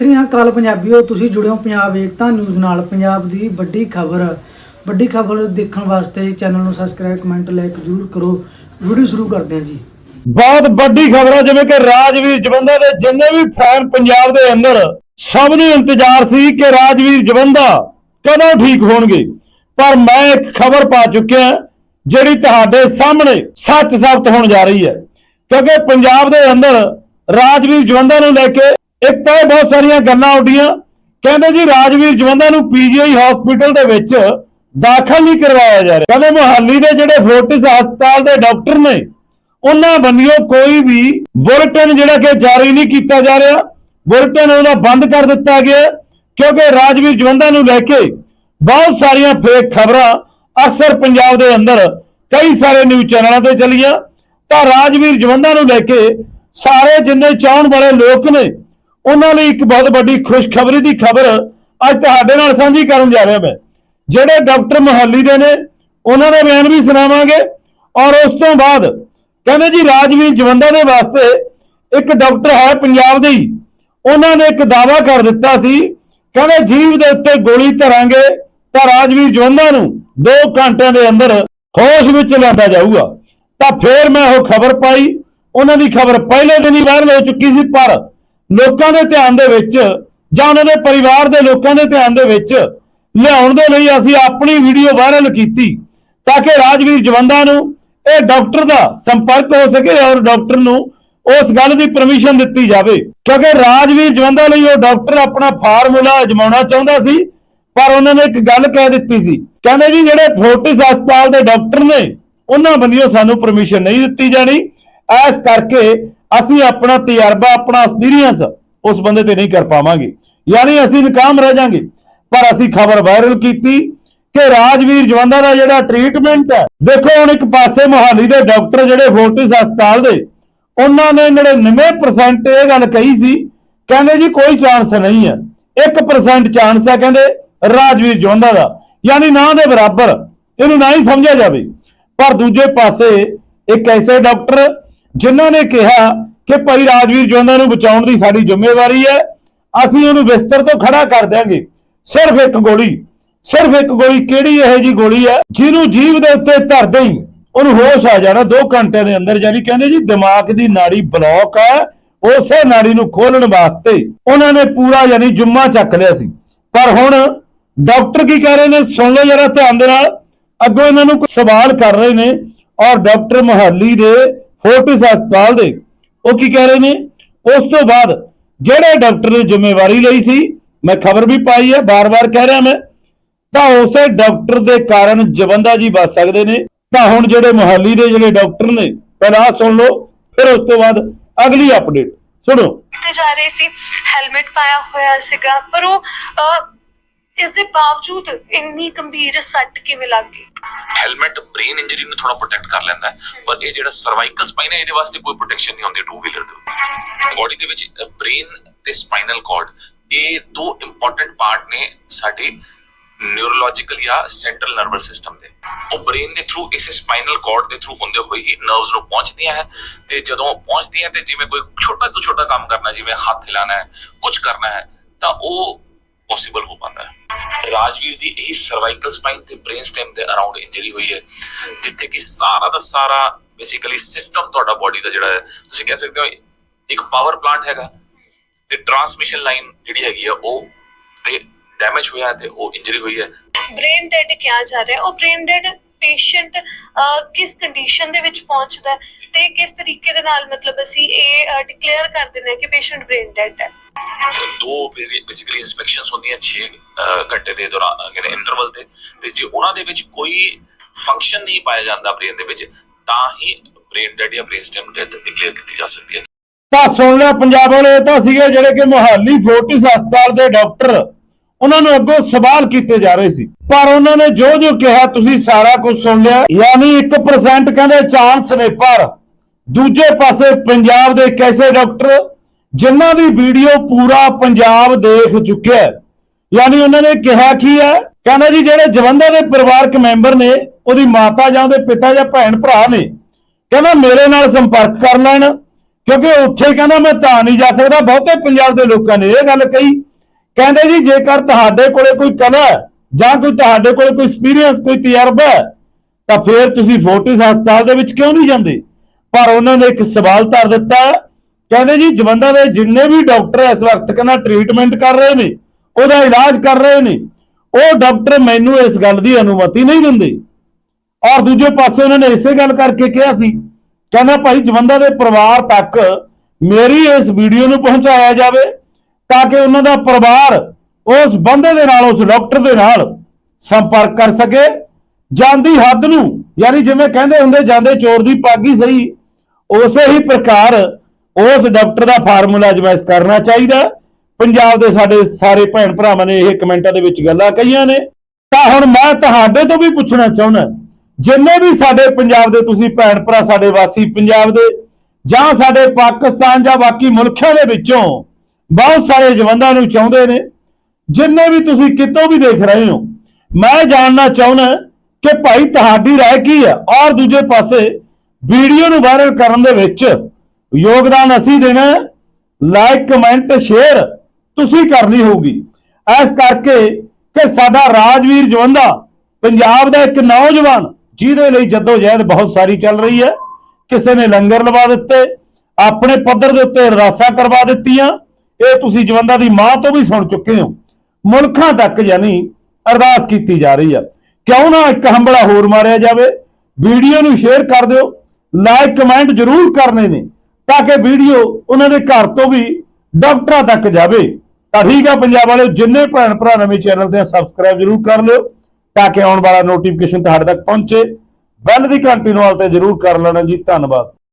ਤਰੀਆਂ ਕਾਲ ਪੰਜਾਬੀਓ, ਤੁਸੀਂ ਜੁੜਿਓ ਪੰਜਾਬ ਏਕਤਾ ਨਿਊਜ਼ ਨਾਲ, ਪੰਜਾਬ ਦੀ ਵੱਡੀ ਖਬਰ। ਵੱਡੀ ਖਬਰ ਦੇਖਣ ਵਾਸਤੇ ਚੈਨਲ ਨੂੰ ਸਬਸਕ੍ਰਾਈਬ ਕਮੈਂਟ ਲਾਈਕ ਜ਼ਰੂਰ ਕਰੋ। ਵੀਡੀਓ ਸ਼ੁਰੂ ਕਰਦੇ ਹਾਂ ਜੀ। ਬਹੁਤ ਵੱਡੀ ਖਬਰ ਹੈ ਜਿਵੇਂ ਕਿ ਰਾਜਵੀਰ ਜਵੰਦਾ ਦੇ ਜਿੰਨੇ ਵੀ ਫੈਨ ਪੰਜਾਬ ਦੇ ਅੰਦਰ, ਸਭ ਨੂੰ ਇੰਤਜ਼ਾਰ ਸੀ ਕਿ ਰਾਜਵੀਰ ਜਵੰਦਾ ਕਦੋਂ ਠੀਕ ਹੋਣਗੇ। ਪਰ ਮੈਂ ਇੱਕ ਖਬਰ ਪਾ ਚੁੱਕਿਆ ਜਿਹੜੀ ਤੁਹਾਡੇ ਸਾਹਮਣੇ ਸੱਚ ਸਾਬਤ ਹੋਣ ਜਾ ਰਹੀ ਹੈ। ਕਿਉਂਕਿ ਪੰਜਾਬ ਦੇ ਅੰਦਰ ਰਾਜਵੀਰ ਜਵੰਦਾ ਨੂੰ ਲੈ ਕੇ ਇੱਕ ਤਾਂ ਇਹ ਬਹੁਤ ਸਾਰੀਆਂ ਗੱਲਾਂ ਉੱਡੀਆਂ। ਕਹਿੰਦੇ ਜੀ, ਰਾਜਵੀਰ ਜਵੰਦਾ ਨੂੰ ਪੀਜੀਆਈ ਹਸਪੀਟਲ ਦੇ ਵਿੱਚ ਦਾਖਲ ਨਹੀਂ ਕਰਵਾਇਆ ਜਾ ਰਿਹਾ। ਕਹਿੰਦੇ ਮੁਹਾਲੀ ਦੇ ਜਿਹੜੇ ਫੋਰਟਿਸ ਹਸਪਤਾਲ ਦੇ ਡਾਕਟਰ ਨੇ, ਉਹਨਾਂ ਬੰਨਿਓ ਕੋਈ ਵੀ ਬੁਲਟਨ ਜਿਹੜਾ ਕਿ ਜਾਰੀ ਨਹੀਂ ਕੀਤਾ ਜਾ ਰਿਹਾ। ਬੁਲਟਨ ਉਹਦਾ ਬੰਦ ਕਰ ਦਿੱਤਾ ਗਿਆ, ਕਿਉਂਕਿ ਰਾਜਵੀਰ ਜਵੰਦਾ ਨੂੰ ਲੈ ਕੇ ਬਹੁਤ ਸਾਰੀਆਂ ਫੇਕ ਖਬਰਾਂ ਅਕਸਰ ਪੰਜਾਬ ਦੇ ਅੰਦਰ ਕਈ ਸਾਰੇ ਨਿਊਜ਼ ਚੈਨਲਾਂ ਤੇ ਚੱਲੀਆਂ। ਤਾਂ ਰਾਜਵੀਰ ਜਵੰਦਾ ਨੂੰ ਲੈ ਕੇ ਸਾਰੇ ਜਿੰਨੇ ਚਾਹਣ ਵਾਲੇ ਲੋਕ ਨੇ ਉਹਨਾਂ ਲਈ ਇੱਕ ਬਹੁਤ ਵੱਡੀ ਖੁਸ਼ਖਬਰੀ ਦੀ ਖਬਰ ਅੱਜ ਤੁਹਾਡੇ ਨਾਲ ਸਾਂਝੀ ਕਰਨ ਜਾ ਰਿਹਾ ਮੈਂ। ਜਿਹੜੇ ਡਾਕਟਰ ਮੋਹਾਲੀ ਦੇ ਨੇ, ਉਹਨਾਂ ਦੇ ਬਿਆਨ ਵੀ ਸੁਣਾਵਾਂਗੇ ਔਰ ਉਸ ਤੋਂ ਬਾਅਦ ਕਹਿੰਦੇ ਜੀ ਰਾਜਵੀਰ ਜਵੰਦਾ ਦੇ ਵਾਸਤੇ ਇੱਕ ਡਾਕਟਰ ਹੈ ਪੰਜਾਬ ਦੇ ਹੀ ਉਹਨਾਂ ਨੇ ਇੱਕ ਦਾਵਾ ਕਰ ਦਿੱਤਾ ਸੀ, ਕਹਿੰਦੇ ਜੀਵ ਦੇ ਉੱਤੇ ਗੋਲੀ ਧਰਾਂਗੇ ਤਾਂ ਰਾਜਵੀਰ ਜਵੰਦਾ ਨੂੰ 2 ਘੰਟਿਆਂ ਦੇ ਅੰਦਰ ਹੋਸ਼ ਵਿੱਚ ਲਿਆਂਦਾ ਜਾਊਗਾ। ਤਾਂ ਫੇਰ ਮੈਂ ਉਹ ਖਬਰ ਪਾਈ, ਉਹਨਾਂ ਦੀ ਖਬਰ ਪਹਿਲੇ ਦਿਨ ਹੀ ਵਾਇਰਲ ਹੋ ਚੁੱਕੀ ਸੀ, ਪਰ ਲੋਕਾਂ ਦੇ ਧਿਆਨ ਦੇ ਵਿੱਚ ਜਾਂ ਉਹਨਾਂ ਦੇ ਪਰਿਵਾਰ ਦੇ ਲੋਕਾਂ ਦੇ ਧਿਆਨ ਦੇ ਵਿੱਚ ਲਿਆਉਣ ਦੇ ਲਈ ਅਸੀਂ ਆਪਣੀ ਵੀਡੀਓ ਵਾਇਰਲ ਕੀਤੀ ਤਾਂ ਕਿ ਰਾਜਵੀਰ ਜਵੰਦਾ ਨੂੰ ਇਹ ਡਾਕਟਰ ਦਾ ਸੰਪਰਕ ਹੋ ਸਕੇ ਔਰ ਡਾਕਟਰ ਨੂੰ ਉਸ ਗੱਲ ਦੀ ਪਰਮਿਸ਼ਨ ਦਿੱਤੀ ਜਾਵੇ। ਕਿਉਂਕਿ ਰਾਜਵੀਰ ਜਵੰਦਾ ਲਈ ਉਹ ਡਾਕਟਰ ਆਪਣਾ ਫਾਰਮੂਲਾ ਅਜਮਾਉਣਾ ਚਾਹੁੰਦਾ ਸੀ, ਪਰ ਉਹਨਾਂ ਨੇ ਇੱਕ ਗੱਲ ਕਹਿ ਦਿੱਤੀ ਸੀ। ਕਹਿੰਦੇ ਜੀ, ਜਿਹੜੇ ਫੋਰਟਿਸ ਹਸਪਤਾਲ ਦੇ ਡਾਕਟਰ ਨੇ, ਉਹਨਾਂ ਬੰਨਿਓ ਸਾਨੂੰ ਪਰਮਿਸ਼ਨ ਨਹੀਂ ਦਿੱਤੀ ਜਾਣੀ। ਐਸ ਕਰਕੇ ਅਸੀਂ ਆਪਣਾ ਤਜਰਬਾ, ਆਪਣਾ ਐਕਸਪੀਰੀਅੰਸ ਉਸ ਬੰਦੇ ਤੇ ਨਹੀਂ ਕਰ ਪਾਵਾਂਗੇ। ਯਾਨੀ ਅਸੀਂ ਨਕਾਮ ਰਹਿ ਜਾਾਂਗੇ। ਪਰ ਅਸੀਂ ਖਬਰ ਵਾਇਰਲ ਕੀਤੀ ਕਿ ਰਾਜਵੀਰ ਜਵੰਦਾ ਦਾ ਜਿਹੜਾ ਟ੍ਰੀਟਮੈਂਟ ਹੈ, ਦੇਖੋ ਹੁਣ ਇੱਕ ਪਾਸੇ ਮੋਹਾਲੀ ਦੇ ਡਾਕਟਰ ਜਿਹੜੇ ਫੋਰਟਿਸ ਹਸਪਤਾਲ ਦੇ, ਉਹਨਾਂ ਨੇ 99% ਇਹ ਗੱਲ ਕਹੀ ਸੀ, ਕਹਿੰਦੇ ਜੀ ਕੋਈ ਚਾਂਸ ਨਹੀਂ ਹੈ। 1% ਚਾਂਸ ਹੈ ਕਹਿੰਦੇ ਰਾਜਵੀਰ ਜਵੰਦਾ ਦਾ। ਯਾਨੀ ਨਾ ਦੇ ਬਰਾਬਰ, ਇਹਨੂੰ ਨਾ ਹੀ ਸਮਝਿਆ ਜਾਵੇ। ਪਰ ਦੂਜੇ ਪਾਸੇ ਇੱਕ ਐਸੇ ਡਾਕਟਰ ਜਿਨ੍ਹਾਂ ਨੇ ਕਿਹਾ ਕਿ ਭਾਈ ਰਾਜਵੀਰ ਜਵੰਦਾ ਨੂੰ ਬਚਾਉਣ ਦੀ ਸਾਡੀ ਜ਼ਿੰਮੇਵਾਰੀ ਹੈ, ਅਸੀਂ ਉਹਨੂੰ ਬਿਸਤਰ ਤੋਂ ਖੜਾ ਕਰ ਦਿਆਂਗੇ। ਸਿਰਫ ਇੱਕ ਗੋਲੀ, ਸਿਰਫ ਇੱਕ ਗੋਲੀ, ਕਿਹੜੀ ਇਹ ਜੀ ਗੋਲੀ ਹੈ? ਜਿਹਨੂੰ ਜੀਵ ਦੇ ਉੱਤੇ ਧਰਦੇ ਹੀ ਉਹਨੂੰ ਹੋਸ਼ ਆ ਜਾਣਾ 2 ਘੰਟੇ ਦੇ ਅੰਦਰ, ਯਾਨੀ ਕਹਿੰਦੇ ਜੀ ਦਿਮਾਗ ਦੀ ਨਾੜੀ ਬਲੌਕ ਹੈ ਉਸੇ ਨਾੜੀ ਨੂੰ ਖੋਲਣ ਵਾਸਤੇ ਉਹਨਾਂ ਨੇ ਪੂਰਾ ਯਾਨੀ ਜੁੰਮਾ ਚੱਕ ਲਿਆ ਸੀ। ਪਰ ਹੁਣ ਡਾਕਟਰ ਕੀ ਕਹਿ ਰਹੇ ਨੇ? ਸੁਣ ਲਓ ਜਰਾ ਧਿਆਨ ਦੇ ਨਾਲ। ਅੱਗੋਂ ਇਹਨਾਂ ਨੂੰ ਸਵਾਲ ਕਰ ਰਹੇ ਨੇ ਔਰ ਡਾਕਟਰ ਮੋਹਾਲੀ ਦੇ ਫੋਰਟਿਸ ਹਸਪਤਾਲ ਦੇ, ਉਹ ਕੀ ਕਹਿ ਰਹੇ ਨੇ? ਉਸ ਤੋਂ ਬਾਅਦ ਜਿਹੜੇ ਡਾਕਟਰ ਨੇ ਜ਼ਿੰਮੇਵਾਰੀ ਲਈ ਸੀ, ਮੈਂ ਖਬਰ ਵੀ ਪਾਈ ਹੈ, ਬਾਰ-ਬਾਰ ਕਹਿ ਰਿਹਾ ਮੈਂ, ਤਾਂ ਉਸੇ ਡਾਕਟਰ ਦੇ ਕਾਰਨ ਜਵੰਦਾ ਜੀ ਬਚ ਸਕਦੇ ਨੇ। ਤਾਂ ਹੁਣ ਜਿਹੜੇ ਮੁਹੱਲੀ ਦੇ ਜਿਹੜੇ ਡਾਕਟਰ ਨੇ, ਪਹਿਲਾਂ ਸੁਣ ਲਓ, ਫਿਰ ਉਸ ਤੋਂ ਬਾਅਦ ਅਗਲੀ ਅਪਡੇਟ ਸੁਣੋ। ਤੇ ਜਾ ਰਹੇ ਸੀ ਹੈਲਮਟ ਪਾਇਆ ਹੋਇਆ ਸੀਗਾ, ਪਰ ਉਹ ਇਸ ਦੇ ਬਾਵਜੂਦ ਇੰਨੀ ਗੰਭੀਰ ਸੱਟ ਕਿਵੇਂ ਲੱਗ ਗਈ? ਹੈਲਮਟ ਬ੍ਰੇਨ ਇੰਜਰੀ ਨੂੰ ਥੋੜਾ ਪ੍ਰੋਟੈਕਟ ਕਰ ਲੈਂਦਾ ਪਰ ਇਹ ਜਿਹੜਾ ਸਰਵਾਈਕਲ ਸਪਾਈਨ ਹੈ, ਇਹਦੇ ਵਾਸਤੇ ਕੋਈ ਪ੍ਰੋਟੈਕਸ਼ਨ ਨਹੀਂ ਹੁੰਦੀ ਟੂ ਵੀਲਰ ਦੇ ਬੋਡੀ ਦੇ ਵਿੱਚ ਬ੍ਰੇਨ ਤੇ ਸਪਾਈਨਲ ਕਾਰਡ ਇਹ ਦੋ ਇੰਪੋਰਟੈਂਟ ਪਾਰਟ ਨੇ ਸਾਡੇ ਨਿਊਰੋਲੋਜੀਕਲ ਜਾਂ ਸੈਂਟਰਲ ਨਰਵਸ ਸਿਸਟਮ ਦੇ। ਉਹ ਬ੍ਰੇਨ ਦੇ ਥਰੂ ਇਸੇ ਸਪਾਈਨਲ ਕਾਰਡ ਦੇ ਥਰੂ ਹੁੰਦੇ ਹੋਏ ਹੀ ਨਰਵਸ ਨੂੰ ਪਹੁੰਚਦੀਆਂ ਹੈ, ਤੇ ਜਦੋਂ ਪਹੁੰਚਦੀਆਂ ਤੇ ਜਿਵੇਂ ਕੋਈ ਛੋਟਾ ਤੋਂ ਛੋਟਾ ਕੰਮ ਕਰਨਾ ਜਿਵੇਂ ਹੱਥ ਹਿਲਾਣਾ ਹੈ ਕੁਝ ਕਰਨਾ ਹੈ, ਤਾਂ ਉਹ ਪੋਸੀਬਲ ਹੋ ਪਾਉਂਦਾ ਹੈ। ਰਾਜਵੀਰ ਦੀ ਇਹੀ ਸਰਵਾਈਕਲ ਸਪਾਈਨ ਤੇ ਬ੍ਰੇਨ ਸਟੈਮ ਦੇ ਅਰਾਊਂਡ ਇੰਜਰੀ ਹੋਈ ਹੈ, ਜਿੱਥੇ ਕਿ ਸਾਰਾ ਦਾ ਸਾਰਾ ਬੇਸਿਕਲੀ ਸਿਸਟਮ ਤੁਹਾਡਾ ਬਾਡੀ ਦਾ ਜਿਹੜਾ ਹੈ, ਤੁਸੀਂ ਕਹਿ ਸਕਦੇ ਹੋ, ਇੱਕ ਪਾਵਰ ਪਲਾਂਟ ਹੈਗਾ ਤੇ ਟਰਾਂਸਮਿਸ਼ਨ ਲਾਈਨ ਜਿਹੜੀ ਹੈਗੀ ਆ, ਉਹ ਤੇ ਡੈਮੇਜ ਹੋਇਆ ਹੈ ਤੇ ਉਹ ਇੰਜਰੀ ਹੋਈ ਹੈ। ਬ੍ਰੇਨ ਡੈਡ ਕਿਹਾ ਜਾ ਰਿਹਾ, ਉਹ ਬ੍ਰੇਨ ਡੈਡ ਪੇਸ਼ੈਂਟ ਕਿਸ ਕੰਡੀਸ਼ਨ ਦੇ ਵਿੱਚ ਪਹੁੰਚਦਾ ਤੇ ਕਿਸ ਤਰੀਕੇ ਦੇ ਨਾਲ ਮਤਲਬ ਅਸੀਂ ਇਹ ਡਿਕਲੇਅਰ ਕਰ ਦਿੰਦੇ ਹਾਂ ਕਿ ਪੇਸ਼ੈਂਟ ਬ੍ਰੇਨ ਡੈਡ ਹੈ। ਦੋ ਬੇਸਿਕਲੀ ਇਨਸਪੈਕਸ਼ਨਸ ਹੁੰਦੀਆਂ 6 ਘੰਟੇ ਦੇ ਦੌਰਾਨ ਕਹਿੰਦੇ ਇੰਟਰਵਲ ਤੇ। ਤੇ ਜੇ ਉਹਨਾਂ ਦੇ ਵਿੱਚ ਕੋਈ ਫੰਕਸ਼ਨ ਨਹੀਂ ਪਾਇਆ ਜਾਂਦਾ ਬ੍ਰੇਨ ਦੇ ਵਿੱਚ ਤਾਂ ਹੀ ਬ੍ਰੇਨ ਡੈਡ ਜਾਂ ਬ੍ਰੇਨ ਸਟੈਮ ਡੈਥ ਡਿਕਲੇਅਰ ਕੀਤੀ ਜਾ ਸਕਦੀ ਹੈ। ਤਾਂ ਸੁਣ ਲਿਆ ਪੰਜਾਬ ਵਾਲੇ ਤਾਂ ਸੀਗੇ ਜਿਹੜੇ ਕਿ ਮੁਹਾਲੀ ਫੋਰਟਿਸ ਹਸਪਤਾਲ ਦੇ ਡਾਕਟਰ ਉਹਨਾਂ ਨੂੰ ਅੱਗੋਂ ਸਵਾਲ ਕੀਤੇ ਜਾ ਰਹੇ ਸੀ। ਪਰ ਉਹਨਾਂ ਨੇ ਜੋ ਜੋ ਕਿਹਾ, ਤੁਸੀਂ ਸਾਰਾ ਕੁਝ ਸੁਣ ਲਿਆ। ਯਾਨੀ 1% ਕਹਿੰਦੇ ਚਾਂਸ ਨੇ, ਪਰ ਦੂਜੇ ਪਾਸੇ ਪੰਜਾਬ ਦੇ ਕੈਸੇ ਡਾਕਟਰ, ਜਿਨ੍ਹਾਂ ਦੀ ਵੀਡੀਓ ਪੂਰਾ ਪੰਜਾਬ ਦੇਖ ਚੁੱਕਿਆ ਯਾਨੀ ਉਹਨਾਂ ਨੇ ਕਿਹਾ ਕੀ ਹੈ? ਕਹਿੰਦਾ ਜੀ, ਜਿਹੜੇ ਜਵੰਦਾ ਦੇ ਪਰਿਵਾਰਕ ਮੈਂਬਰ ਨੇ, ਉਹਦੀ ਮਾਤਾ ਜਾਂ ਉਹਦੇ ਪਿਤਾ ਜਾਂ ਭੈਣ ਭਰਾ ਨੇ, ਕਹਿੰਦਾ ਮੇਰੇ ਨਾਲ ਸੰਪਰਕ ਕਰ ਲੈਣ, ਕਿਉਂਕਿ ਉੱਥੇ ਕਹਿੰਦਾ ਮੈਂ ਤਾਂ ਨਹੀਂ ਜਾ ਸਕਦਾ। ਬਹੁਤੇ ਪੰਜਾਬ ਦੇ ਲੋਕਾਂ ਨੇ ਇਹ ਗੱਲ ਕਹੀ। ਕਹਿੰਦੇ ਜੀ, ਜੇਕਰ ਤੁਹਾਡੇ ਕੋਲੇ ਕੋਈ ਕਲਾ ਜਾਂ ਕੋਈ ਤੁਹਾਡੇ ਕੋਲੇ ਕੋਈ ਐਕਸਪੀਰੀਅੰਸ ਕੋਈ ਤਜਰਬਾ ਤਾਂ ਫਿਰ ਤੁਸੀਂ ਫੋਰਟਿਸ ਹਸਪਤਾਲ ਦੇ ਵਿੱਚ ਕਿਉਂ ਨਹੀਂ ਜਾਂਦੇ? ਪਰ ਉਹਨਾਂ ਨੇ ਇੱਕ ਸਵਾਲ ਧਰ ਦਿੱਤਾ ਕਹਿੰਦੇ ਜੀ, ਜਵੰਦਾ ਦੇ ਜਿੰਨੇ ਵੀ ਡਾਕਟਰ ਇਸ ਵਕਤ ਕਹਿੰਦਾ ਟ੍ਰੀਟਮੈਂਟ ਕਰ ਰਹੇ ਨੇ, ਉਹਦਾ ਇਲਾਜ ਕਰ ਰਹੇ ਨੇ, ਉਹ ਡਾਕਟਰ ਮੈਨੂੰ ਇਸ ਗੱਲ ਦੀ ਅਨੁਮਤੀ ਨਹੀਂ ਦਿੰਦੇ। ਔਰ ਦੂਜੇ ਪਾਸੇ ਉਹਨਾਂ ਨੇ ਇਸੇ ਗੱਲ ਕਰਕੇ ਕਿਹਾ ਸੀ, ਕਹਿੰਦਾ ਭਾਈ, ਜਵੰਦਾ ਦੇ ਪਰਿਵਾਰ ਤੱਕ ਮੇਰੀ ਇਸ ਵੀਡੀਓ ਨੂੰ ਪਹੁੰਚਾਇਆ ਜਾਵੇ। ਤਾਂ ਕਿ ਉਹਨਾਂ ਦਾ ਪਰਿਵਾਰ ਉਸ ਬੰਦੇ ਦੇ ਨਾਲ, ਉਸ ਡਾਕਟਰ ਦੇ ਨਾਲ ਸੰਪਰਕ ਕਰ ਸਕੇ। ਜਾਂਦੀ ਹੱਦ ਨੂੰ, ਯਾਨੀ ਜਿਵੇਂ ਕਹਿੰਦੇ ਹੁੰਦੇ, ਜਾਂਦੇ ਚੋਰ ਦੀ ਪਾਗੀ ਸਹੀ, ਉਸੇ ਹੀ ਪ੍ਰਕਾਰ ਉਸ ਡਾਕਟਰ ਦਾ ਫਾਰਮੂਲਾ ਜਮੈਸ ਕਰਨਾ ਚਾਹੀਦਾ। ਪੰਜਾਬ ਦੇ ਸਾਡੇ ਸਾਰੇ ਭੈਣ ਭਰਾਵਾਂ ਨੇ ਇਹ ਕਮੈਂਟਾਂ ਦੇ ਵਿੱਚ ਗੱਲਾਂ ਕਹੀਆਂ ਨੇ। ਤਾਂ ਹੁਣ ਮੈਂ ਤੁਹਾਡੇ ਤੋਂ ਵੀ ਪੁੱਛਣਾ ਚਾਹੁੰਦਾ, ਜਿੰਨੇ ਵੀ ਸਾਡੇ ਪੰਜਾਬ ਦੇ ਤੁਸੀਂ ਭੈਣ ਭਰਾ, ਸਾਡੇ ਵਾਸੀ ਪੰਜਾਬ ਦੇ ਜਾਂ ਸਾਡੇ ਪਾਕਿਸਤਾਨ ਜਾਂ ਬਾਕੀ ਮੁਲਕਾਂ ਦੇ ਵਿੱਚੋਂ ਬਹੁਤ ਸਾਰੇ ਜਵੰਦਾਂ ਨੂੰ ਚਾਹੁੰਦੇ ਨੇ ਜਿੰਨੇ ਵੀ ਤੁਸੀਂ ਕਿਤੋਂ ਵੀ ਦੇਖ ਰਹੇ ਹੋ ਮੈਂ ਜਾਣਨਾ ਚਾਹੁੰਦਾ ਕਿ ਭਾਈ ਤੁਹਾਡੀ رائے ਕੀ ਹੈ ਔਰ ਦੂਜੇ ਪਾਸੇ ਵੀਡੀਓ ਨੂੰ ਵਾਇਰਲ ਕਰਨ ਦੇ ਵਿੱਚ ਯੋਗਦਾਨ ਅਸੀਂ ਦੇਣਾ ਲਾਈਕ ਕਮੈਂਟ ਸ਼ੇਅਰ ਤੁਸੀਂ ਕਰਨੀ ਹੋਊਗੀ ਇਸ ਕਰਕੇ ਕਿ ਸਾਡਾ ਰਾਜਵੀਰ ਜਵੰਦਾ ਪੰਜਾਬ ਦਾ ਇੱਕ ਨੌਜਵਾਨ ਜਿਹਦੇ ਲਈ ਜਦੋਜਹਿਦ ਬਹੁਤ ਸਾਰੀ ਚੱਲ ਰਹੀ ਹੈ ਕਿਸੇ ਨੇ ਲੰਗਰ ਲਵਾ ਦਿੱਤੇ ਆਪਣੇ ਪੱਧਰ ਦੇ ਉੱਤੇ ਅਰਦਾਸਾਂ ਕਰਵਾ ਦਿੱਤੀਆਂ ਇਹ ਤੁਸੀਂ ਜਵੰਦਾ ਦੀ ਮਾਂ ਤੋਂ ਵੀ ਸੁਣ ਚੁੱਕੇ ਹੋ। ਮੁਲਕਾਂ ਤੱਕ ਯਾਨੀ ਅਰਦਾਸ ਕੀਤੀ ਜਾ ਰਹੀ ਹੈ ਕਿਉਂ ਨਾ ਇੱਕ ਹੰਬੜਾ ਹੋਰ ਮਾਰਿਆ ਜਾਵੇ? ਵੀਡੀਓ ਨੂੰ ਸ਼ੇਅਰ ਕਰ ਦਿਓ। ਲਾਈਕ, ਕਮੈਂਟ ਜ਼ਰੂਰ ਕਰਨੇ ਨੇ ਤਾਂ ਕਿ ਵੀਡੀਓ ਉਹਨਾਂ ਦੇ ਘਰ ਤੋਂ ਵੀ ਡਾਕਟਰਾਂ ਤੱਕ ਜਾਵੇ। ਤਾਂ ਠੀਕ ਆ ਪੰਜਾਬ ਵਾਲਿਓ, ਜਿੰਨੇ ਭੈਣ ਭਰਾ ਨਵੇਂ ਚੈਨਲ ਤੇ ਸਬਸਕ੍ਰਾਈਬ ਜ਼ਰੂਰ ਕਰ ਲਿਓ ਤਾਂ ਕਿ ਆਉਣ ਵਾਲਾ ਨੋਟੀਫਿਕੇਸ਼ਨ ਤੁਹਾਡੇ ਤੱਕ ਪਹੁੰਚੇ। ਬੈਲ ਦੀ ਘੰਟੀ ਨੂੰ ਆਲ ਤੇ ਜ਼ਰੂਰ ਕਰ ਲੈਣਾ ਜੀ। ਧੰਨਵਾਦ।